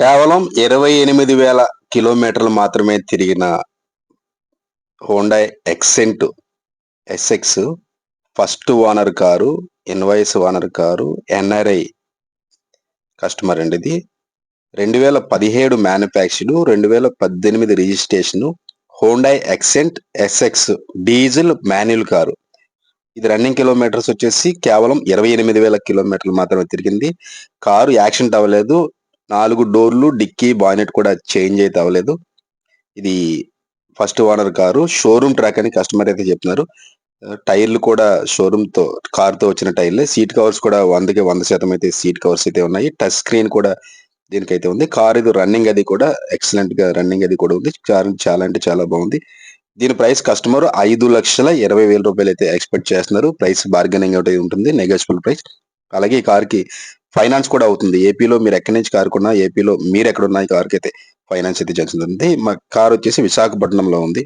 కేవలం ఇరవై ఎనిమిది వేల కిలోమీటర్లు మాత్రమే తిరిగిన Honda Xcent SX first owner car invoice owner car NRI customer అండి ఇది. రెండు వేల పదిహేడు మ్యానుఫ్యాక్చరు రెండు వేల పద్దెనిమిది registration Honda Xcent SX diesel manual car. ఇది రన్నింగ్ కిలోమీటర్స్ వచ్చేసి కేవలం ఇరవై ఎనిమిది వేల కిలోమీటర్లు మాత్రమే తిరిగింది. కారు యాక్సిడెంట్ అవ్వలేదు. నాలుగు డోర్లు డిక్కీ బానెట్ కూడా చేంజ్ అయితే అవ్వలేదు. ఇది first owner car. Showroom track అని కస్టమర్ అయితే చెప్తున్నారు టైర్లు కూడా షోరూమ్తో తో వచ్చిన టైర్లే. సీట్ కవర్స్ కూడా వందకి వంద శాతం అయితే సీట్ కవర్స్ అయితే ఉన్నాయి. టచ్ స్క్రీన్ కూడా దీనికైతే ఉంది. కార్ ఇది రన్నింగ్ అది కూడా ఎక్సలెంట్గా రన్నింగ్ అది కూడా ఉంది. కార్ చాలా అంటే చాలా బాగుంది. దీని ప్రైస్ కస్టమర్ ఐదు లక్షల ఇరవై వేల రూపాయలు అయితే ఎక్స్పెక్ట్ చేస్తున్నారు. ప్రైస్ బార్గెనింగ్ ఒకటి ఉంటుంది. Negotiable price. అలాగే ఈ కార్కి ఫైనాన్స్ కూడా అవుతుంది. ఏపీలో మీరు ఎక్కడి నుంచి కార్ కొన్నా ఏపీలో మీరు ఎక్కడ ఉన్న ఈ కార్కి అయితే ఫైనాన్స్ అయితే చేస్తుంది. మా కార్ వచ్చేసి విశాఖపట్నంలో ఉంది.